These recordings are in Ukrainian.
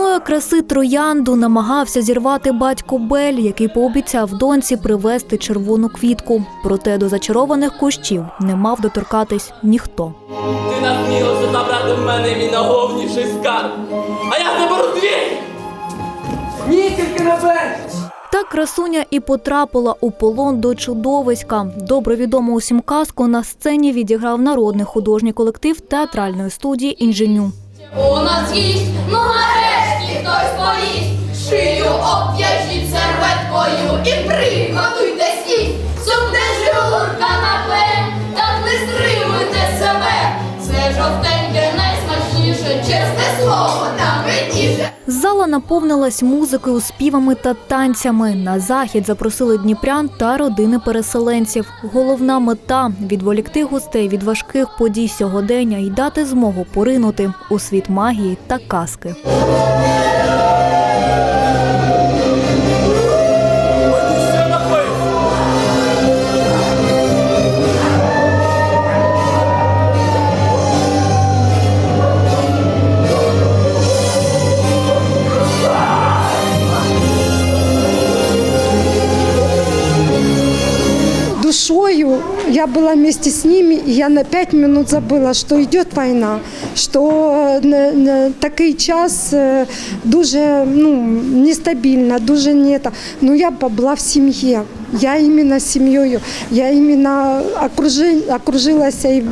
Чарівної краси троянду намагався зірвати батько Бель, який пообіцяв доньці привезти червону квітку. Проте до зачарованих кущів не мав доторкатись ніхто. Ти насмілився забрати в мене мій найголовніший скарб. А я заберу твій! Ні, тільки не бей! Так красуня і потрапила у полон до чудовиська. Добре відому усім казку на сцені відіграв народний художній колектив театральної студії інженю. У нас їсть, ну Зала наповнилась музикою, співами та танцями. На захід запросили дніпрян та родини переселенців. Головна мета відволікти гостей від важких подій сьогодення і дати змогу поринути у світ магії та казки. я была вместе с ними, и я на пять минут забыла, что идет война, що е, не- такий час е, дуже ну, нестабільно, дуже не это. Ну я була в сім'ї. Я іменно сім'єю, я іменно окружи, окружилася, і,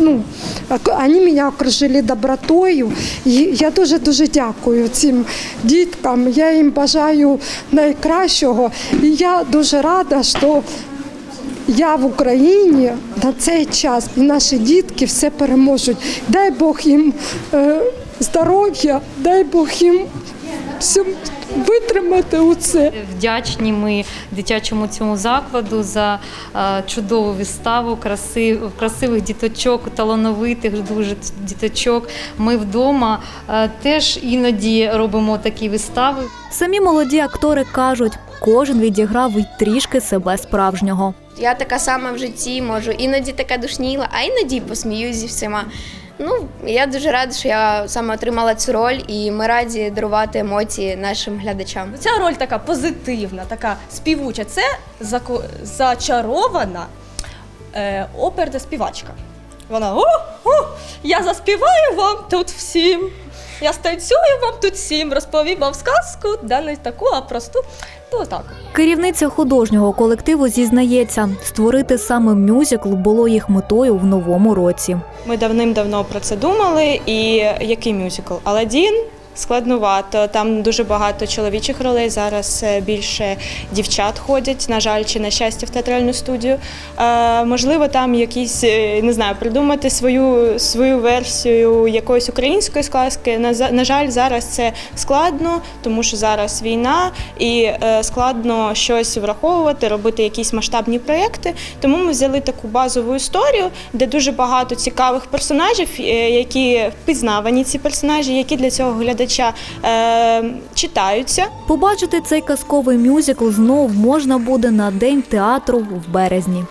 ну, ок- вони мене окружили добротою. І я дуже-дуже дякую цим діткам, я їм бажаю найкращого. І я дуже рада, що я в Україні на цей час наші дітки все переможуть. Дай Бог їм е, здоров'я, дай Бог їм витримати у це. Вдячні ми дитячому цьому закладу за е, чудову виставу, красив, красивих діточок, талановитих дуже діточок. Ми вдома е, теж іноді робимо такі вистави. Самі молоді актори кажуть, кожен відіграв і трішки себе справжнього. Я така сама в житті, можу іноді така душніла, а іноді посміюсь зі всіма. Ну, я дуже рада, що я саме отримала цю роль, і ми раді дарувати емоції нашим глядачам. Ця роль така позитивна, така співуча. Це зачарована е, оперна співачка. Вона о, о, я заспіваю вам тут всім. Я станцюю вам тут всім, розповім вам сказку, да не таку, а просту. То так. Керівниця художнього колективу зізнається, створити саме мюзикл було їх метою в новому році. Ми давним-давно про це думали. І який мюзикл? Аладдін складнувато. Там дуже багато чоловічих ролей. Зараз е, більше дівчат ходять, на жаль, чи на щастя в театральну студію. Можливо, там якісь е, не знаю, придумати свою свою версію якоїсь української сказки. На, жаль, зараз це складно, тому що зараз війна і е, складно щось враховувати, робити якісь масштабні проєкти. Тому ми взяли таку базову історію, де дуже багато цікавих персонажів, які впізнавані ці персонажі, які для цього глядача е, читаються. Побачити цей казковий мюзикл знов можна буде на день театру в березні.